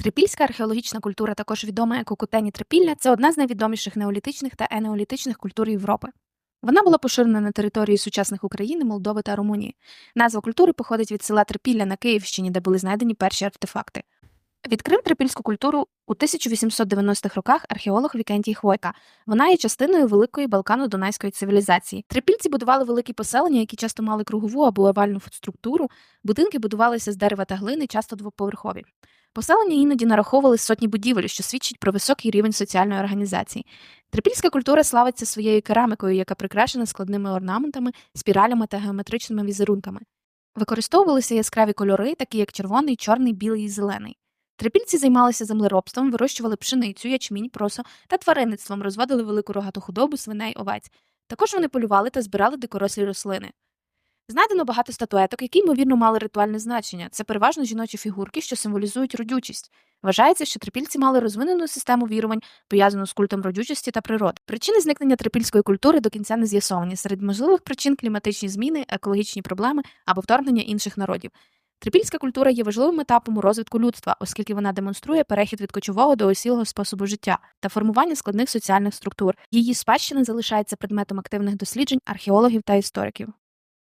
Трипільська археологічна культура, також відома як Окутені Трипілля, це одна з найвідоміших неолітичних та енеолітичних культур Європи. Вона була поширена на території сучасних України, Молдови та Румунії. Назва культури походить від села Трипілля на Київщині, де були знайдені перші артефакти. Відкрив трипільську культуру у 1890-х роках археолог Вікентій Хвойка. Вона є частиною великої балкано-дунайської цивілізації. Трипільці будували великі поселення, які часто мали кругову або овальну структуру. Будинки будувалися з дерева та глини, часто двоповерхові. Поселення іноді нараховували сотні будівель, що свідчить про високий рівень соціальної організації. Трипільська культура славиться своєю керамікою, яка прикрашена складними орнаментами, спіралями та геометричними візерунками. Використовувалися яскраві кольори, такі як червоний, чорний, білий і зелений. Трипільці займалися землеробством, вирощували пшеницю, ячмінь, просо та тваринництвом, розводили велику рогату худобу, свиней, овець. Також вони полювали та збирали дикорослі рослини. Знайдено багато статуеток, які, ймовірно, мали ритуальне значення. Це переважно жіночі фігурки, що символізують родючість. Вважається, що трипільці мали розвинену систему вірувань, пов'язану з культом родючості та природи. Причини зникнення трипільської культури до кінця не з'ясовані. Серед можливих причин кліматичні зміни, екологічні проблеми або вторгнення інших народів. Трипільська культура є важливим етапом у розвитку людства, оскільки вона демонструє перехід від кочового до осілого способу життя та формування складних соціальних структур. Її спадщина залишається предметом активних досліджень археологів та істориків.